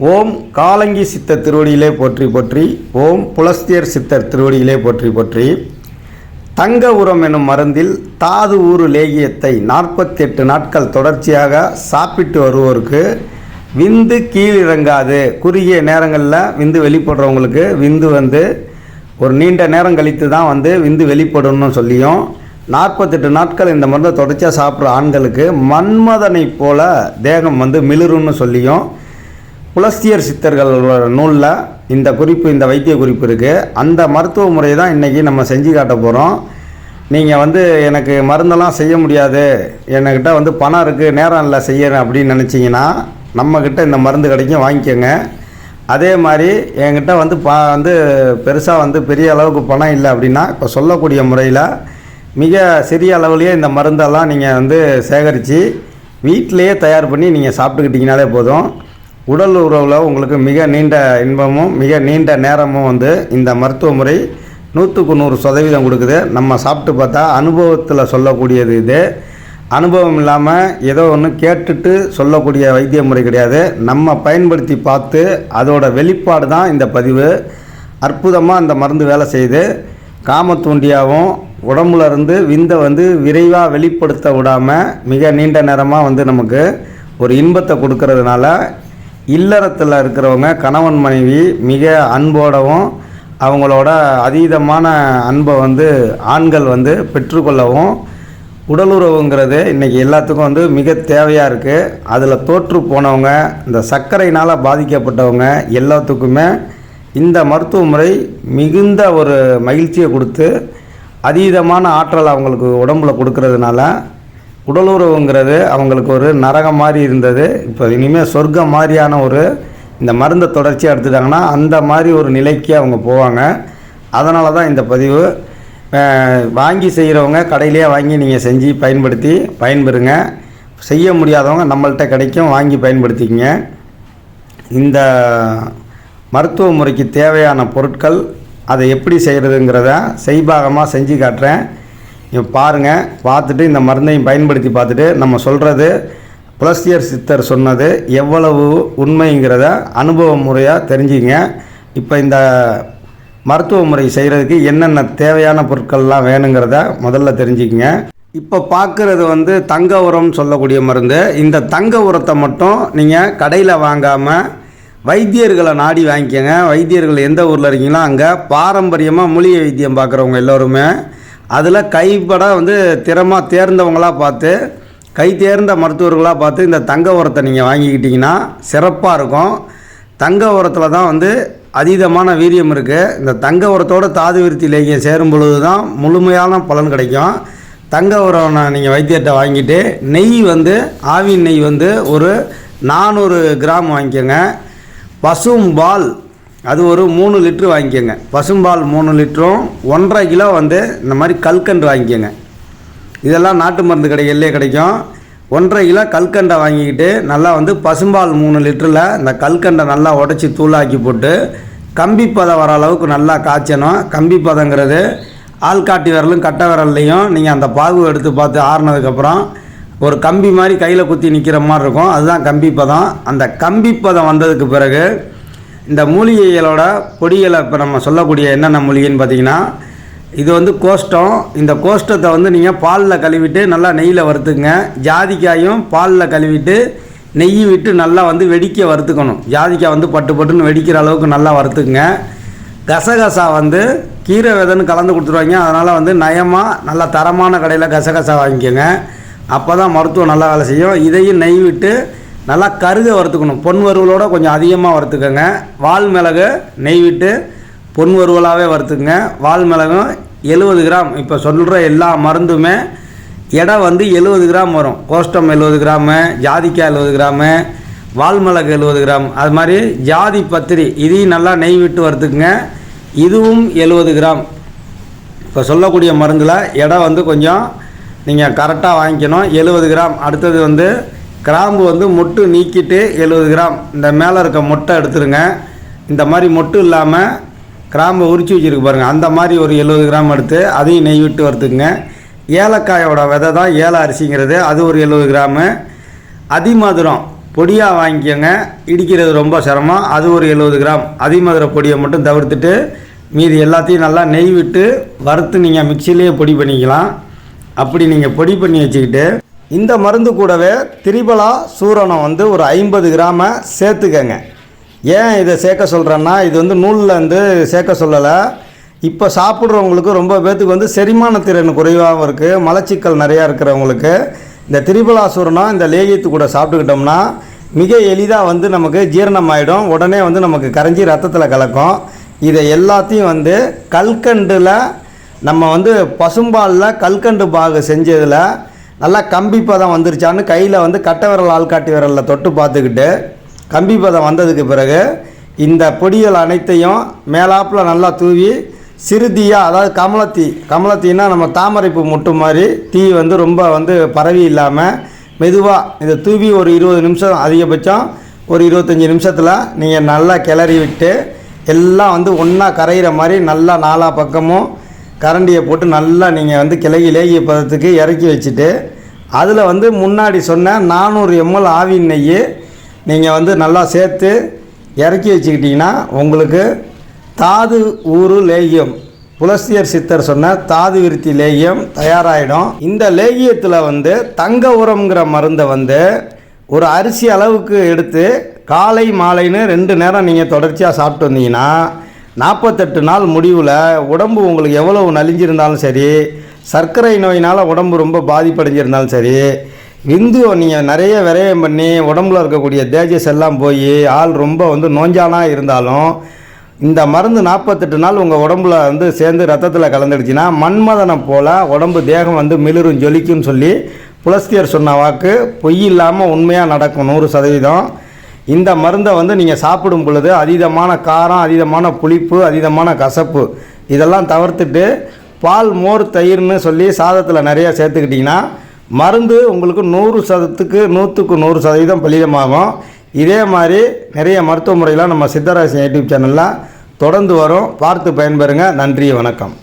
ஓம் காலங்கி சித்தர் திருவடியிலே போற்றி போற்றி ஓம் புலஸ்தியர் சித்தர் திருவடியிலே போற்றி போற்றி. தங்க உரம் எனும் மருந்தில் தாது ஊறு லேகியத்தை நாற்பத்தெட்டு நாட்கள் தொடர்ச்சியாக சாப்பிட்டு வருவோருக்கு விந்து கீழிறங்காது. குறுகிய நேரங்களில் விந்து வெளிப்படுறவங்களுக்கு விந்து வந்து ஒரு நீண்ட நேரம் கழித்து தான் வந்து விந்து வெளிப்படணும்னு சொல்லியும் நாற்பத்தெட்டு நாட்கள் இந்த மருந்தை தொடர்ச்சியாக சாப்பிட்ற ஆண்களுக்கு மன்மதனை போல தேகம் வந்து மிளிரும்னு சொல்லியும் புலஸ்தியர் சித்தர்கள் நூலில் இந்த குறிப்பு இந்த வைத்திய குறிப்பு இருக்குது அந்த மருத்துவ முறையை தான் இன்றைக்கி நம்ம செஞ்சு காட்ட போகிறோம் நீங்கள் வந்து எனக்கு மருந்தெல்லாம் செய்ய முடியாது. என்கிட்ட வந்து பணம் இருக்குது நேரம் இல்லை செய்யறேன் அப்படின்னு நினச்சிங்கன்னா நம்மக்கிட்ட இந்த மருந்து கிடைக்கும் வாங்கிக்கோங்க. அதே மாதிரி என்கிட்ட வந்து பா வந்து பெருசாக வந்து பெரிய அளவுக்கு பணம் இல்லை அப்படின்னா இப்போ சொல்லக்கூடிய முறையில் மிக சிறிய அளவுலேயே இந்த மருந்தெல்லாம் நீங்கள் வந்து சேகரித்து வீட்டிலேயே தயார் பண்ணி நீங்கள் சாப்பிட்டுக்கிட்டிங்கனாலே போதும். உடல் உறவில் உங்களுக்கு மிக நீண்ட இன்பமும் மிக நீண்ட நேரமும் வந்து இந்த மருத்துவ முறை நூற்றுக்கு நூறு சதவீதம் கொடுக்குது. நம்ம சாப்பிட்டு பார்த்தா அனுபவத்தில் சொல்லக்கூடியது இது. அனுபவம் இல்லாமல் ஏதோ ஒன்று கேட்டுட்டு சொல்லக்கூடிய வைத்திய முறை கிடையாது. நம்ம பயன்படுத்தி பார்த்து அதோட வெளிப்பாடு தான் இந்த பதிவு. அற்புதமாக அந்த மருந்து வேலை செய்யுது. காமத்தூண்டியாகவும் உடம்புல இருந்து விந்தை வந்து விரைவாக வெளிப்படுத்த விடாமல் மிக நீண்ட நேரமாக வந்து நமக்கு ஒரு இன்பத்தை கொடுக்கறதுனால இல்லறத்தில் இருக்கிறவங்க கணவன் மனைவி மிக அன்போடவும் அவங்களோட அதீதமான அன்பை வந்து ஆண்கள் வந்து பெற்றுக்கொள்ளவும் உடலுறவுங்கிறது இன்றைக்கி எல்லாத்துக்கும் வந்து மிக தேவையாக இருக்குது அதில் தோற்று போனவங்க இந்த சர்க்கரையினால் பாதிக்கப்பட்டவங்க எல்லாத்துக்குமே இந்த மருத்துவ முறை மிகுந்த ஒரு மகிழ்ச்சியை கொடுத்து அதீதமான ஆற்றல் அவங்களுக்கு உடம்புல கொடுக்கறதுனால உடலுறவுங்கிறது அவங்களுக்கு ஒரு நரகம் மாதிரி இருந்தது. இப்போ இனிமேல் சொர்க்கம் மாதிரியான ஒரு இந்த மருந்தை தொடர்ச்சியாக எடுத்துட்டாங்கன்னா அந்த மாதிரி ஒரு நிலைக்கு அவங்க போவாங்க. அதனால தான் இந்த பதிவு. வாங்கி செய்கிறவங்க கடையிலேயே வாங்கி நீங்கள் செஞ்சு பயன்படுத்தி பயன்பெறுங்க. செய்ய முடியாதவங்க நம்மள்கிட்ட கிடைக்கும் வாங்கி பயன்படுத்திக்கங்க. இந்த மருத்துவ முறைக்கு தேவையான பொருட்கள் அதை எப்படி செய்கிறதுங்கிறத செய்பாகமாக செஞ்சு காட்டுறேன். பாருங்கள் பார்த்துட்டு இந்த மருந்தையும் பயன்படுத்தி பார்த்துட்டு நம்ம சொல்கிறது புலஸ்தியர் சித்தர் சொன்னது எவ்வளவு உண்மைங்கிறத அனுபவ முறையாக தெரிஞ்சுங்க. இப்போ இந்த மருத்துவ முறை செய்கிறதுக்கு என்னென்ன தேவையான பொருட்கள்லாம் வேணுங்கிறத முதல்ல தெரிஞ்சுக்கங்க. இப்போ பார்க்குறது வந்து தங்க உரம்னு சொல்லக்கூடிய மருந்து. இந்த தங்க உரத்தை மட்டும் நீங்கள் கடையில் வாங்காமல் வைத்தியர்களை நாடி வாங்கிக்கோங்க. வைத்தியர்கள் எந்த ஊரில் இருக்கீங்களோ அங்கே பாரம்பரியமாக மூலிகை வைத்தியம் பார்க்குறவங்க எல்லோருமே அதில் கைப்பட வந்து திறமாக தேர்ந்தவங்களாக பார்த்து கை தேர்ந்த மருத்துவர்களாக பார்த்து இந்த தங்க உரத்தை நீங்கள் வாங்கிக்கிட்டிங்கன்னா சிறப்பாக இருக்கும். தங்க உரத்தில் தான் வந்து அதீதமான வீரியம் இருக்குது இந்த தங்க உரத்தோட தாது விருத்தி லேகியம் சேரும் பொழுது தான் முழுமையான பலன் கிடைக்கும். தங்க உரம் நீங்கள் வைத்தியத்தை வாங்கிட்டு நெய் வந்து ஆவின் நெய் வந்து ஒரு நானூறு கிராம் வாங்கிக்கோங்க. பசும்பால் அது ஒரு மூணு லிட்ரு வாங்கிக்கோங்க. பசும்பால் மூணு லிட்டரும் ஒன்றரை கிலோ வந்து இந்த மாதிரி கல்கண்டு வாங்கிக்கோங்க. இதெல்லாம் நாட்டு மருந்து கடைகள்லேயே கிடைக்கும். ஒன்றரை கிலோ கல்கண்டை வாங்கிக்கிட்டு நல்லா வந்து பசும்பால் மூணு லிட்டரில் இந்த கல்கண்டை நல்லா உடச்சி தூளாக்கி போட்டு கம்பி பதம் வர அளவுக்கு நல்லா காய்ச்சணும். கம்பி பதங்கிறது ஆள்காட்டி விரலும் கட்டை விரல்லையும் நீங்கள் அந்த பாகு எடுத்து பார்த்து ஆறுனதுக்கப்புறம் ஒரு கம்பி மாதிரி கையில் குத்தி நிற்கிற மாதிரி இருக்கும். அதுதான் கம்பி பதம். அந்த கம்பி பதம் வந்ததுக்கு பிறகு இந்த மூலிகைகளோட பொடிகளை இப்போ நம்ம சொல்லக்கூடிய என்னென்ன மூலிகைன்னு பார்த்தீங்கன்னா இது வந்து கோஷ்டம். இந்த கோஷ்டத்தை வந்து நீங்கள் பாலில் கழுவிட்டு நல்லா நெய்யில் வறுத்துக்குங்க. ஜாதிக்காயும் பாலில் கழுவிட்டு நெய் விட்டு நல்லா வந்து வெடிக்க வறுத்துக்கணும். ஜாதிக்காய் வந்து பட்டு பட்டுன்னு வெடிக்கிற அளவுக்கு நல்லா வறுத்துக்குங்க. கசகசா வந்து கீரை விதைன்னு கலந்து கொடுத்துருவாங்க. அதனால் வந்து நயமாக நல்லா தரமான கடையில் கசகசா வாங்கிக்கோங்க. அப்போ தான் மருத்துவம் நல்லா வேலை செய்யும். இதையும் நெய் விட்டு நல்லா கருக வறுத்துக்கணும். பொன் வறுவலோட கொஞ்சம் அதிகமாக வறுத்துக்கோங்க. வால் மிளகு நெய் விட்டு பொன் வறுவலாகவே வறுத்துக்குங்க. வால் மிளகும் எழுபது கிராம். இப்போ சொல்கிற எல்லா மருந்துமே எடை வந்து எழுபது கிராம் வரும். கோஷ்டம் எழுபது கிராமு ஜாதிக்காய் எழுபது கிராமு வால்மிளகு எழுபது கிராம். அது மாதிரி ஜாதி பத்திரி இதையும் நல்லா நெய் விட்டு வறுத்துக்குங்க. இதுவும் எழுபது கிராம். இப்போ சொல்லக்கூடிய மருந்தில் எடை வந்து கொஞ்சம் நீங்கள் கரெக்டாக வாங்கிக்கணும். எழுபது கிராம். அடுத்தது வந்து கிராம்பு வந்து மொட்டு நீக்கிட்டு எழுபது கிராம். இந்த மேலே இருக்க மொட்டை எடுத்துருங்க. இந்த மாதிரி மொட்டு இல்லாமல் கிராம்பை உரிச்சு வச்சுருக்கு பாருங்கள் அந்த மாதிரி ஒரு எழுபது கிராம் எடுத்து அதையும் நெய் விட்டு வறுத்துக்குங்க. ஏலக்காயோட விதை தான் ஏல அரிசிங்கிறது. அது ஒரு எழுபது கிராமு. அதிமதுரம் பொடியாக வாங்கிக்கோங்க. இடிக்கிறது ரொம்ப சிரமம். அது ஒரு எழுபது கிராம். அதிமதுர பொடியை மட்டும் தவிர்த்துட்டு மீதி எல்லாத்தையும் நல்லா நெய் விட்டு வறுத்து நீங்கள் மிக்சிலேயே பொடி பண்ணிக்கலாம். அப்படி நீங்கள் பொடி பண்ணி வச்சுக்கிட்டு இந்த மருந்து கூடவே திரிபலா சூரணம் வந்து ஒரு ஐம்பது கிராம சேர்த்துக்கங்க. ஏன் இதை சேர்க்க சொல்கிறேன்னா இது வந்து நூலில் வந்து சேர்க்க சொல்லலை. இப்போ சாப்பிட்றவங்களுக்கு ரொம்ப பேர்த்துக்கு வந்து செரிமான திறன் குறைவாகவும் இருக்குது மலச்சிக்கல் நிறையா இருக்கிறவங்களுக்கு. இந்த திரிபலா சூரணம் இந்த லேகியத்து கூட சாப்பிட்டுக்கிட்டோம்னா மிக எளிதாக வந்து நமக்கு ஜீரணம் ஆகிடும் உடனே வந்து நமக்கு கரைஞ்சி ரத்தத்தில் கலக்கும். இதை எல்லாத்தையும் வந்து கல்கண்டில் நம்ம வந்து பசும்பாலில் கல்கண்டு பாகு செஞ்சதில் நல்லா கம்பி பதம் வந்துருச்சான்னு கையில் வந்து கட்டை விரல் ஆள்காட்டி விரலில் தொட்டு பார்த்துக்கிட்டு கம்பி பதம் வந்ததுக்கு பிறகு இந்த பொடிகள் அனைத்தையும் மேலாப்பில் நல்லா தூவி சிறுதியாக அதாவது கமலத்தீ கமலத்தீனா நம்ம தாமரைப்பு முட்டு மாதிரி தீ வந்து ரொம்ப வந்து பரவி இல்லாமல் மெதுவாக இதை தூவி ஒரு இருபது நிமிஷம் அதிகபட்சம் ஒரு இருபத்தஞ்சி நிமிஷத்தில் நீங்கள் நல்லா கிளறி விட்டு எல்லாம் வந்து ஒன்றா கரையிற மாதிரி நல்லா நாலா பக்கமும் கரண்டியை போட்டு நல்லா நீங்கள் வந்து கிளகி லேகிய பதத்துக்கு இறக்கி வச்சுட்டு அதில் வந்து முன்னாடி சொன்ன நானூறு எம்எல் ஆவின் நெய் நீங்கள் வந்து நல்லா சேர்த்து இறக்கி வச்சுக்கிட்டிங்கன்னா உங்களுக்கு தாது ஊறு லேகியம் புலஸ்தியர் சித்தர் சொன்ன தாது விருத்தி லேகியம் தயாராகிடும் இந்த லேகியத்தில் வந்து தங்க உரம்ங்கிற மருந்தை வந்து ஒரு அரிசி அளவுக்கு எடுத்து காலை மாலைன்னு ரெண்டு நேரம் நீங்கள் தொடர்ச்சியாக சாப்பிட்டு வந்தீங்கன்னா நாற்பத்தெட்டு நாள் முடிவில் உடம்பு உங்களுக்கு எவ்வளவு நலிஞ்சிருந்தாலும் சரி சர்க்கரை நோயினால் உடம்பு ரொம்ப பாதிப்படைஞ்சிருந்தாலும் சரி விந்து நீங்கள் நிறைய விரயம் பண்ணி உடம்புல இருக்கக்கூடிய தேஜஸ் எல்லாம் போய் ஆள் ரொம்ப வந்து நோஞ்சானாக இருந்தாலும் இந்த மருந்து நாற்பத்தெட்டு நாள் உங்கள் உடம்புல வந்து சேர்ந்து ரத்தத்தில் கலந்துடுச்சுன்னா மண்மதனம் போல் உடம்பு தேகம் வந்து மிளிரும் ஜொலிக்கும்னு சொல்லி புலஸ்தியர் சொன்ன வாக்கு பொய் இல்லாமல் உண்மையாக நடக்கும் நூறு சதவீதம். இந்த மருந்தை வந்து நீங்கள் சாப்பிடும் பொழுது அதீதமான காரம் அதீதமான புளிப்பு அதீதமான கசப்பு இதெல்லாம் தவிர்த்துட்டு பால் மோர் தயிர்னு சொல்லி சாதத்தில் நிறையா சேர்த்துக்கிட்டிங்கன்னா மருந்து உங்களுக்கு நூறு சதத்துக்கு நூற்றுக்கு நூறு சதவீதம் பலிதமாகும். இதே மாதிரி நிறைய மருத்துவ முறையெலாம் நம்ம சித்தராசி யூடியூப் சேனலில் தொடர்ந்து வரும். பார்த்து பயன்பெறுங்க. நன்றி வணக்கம்.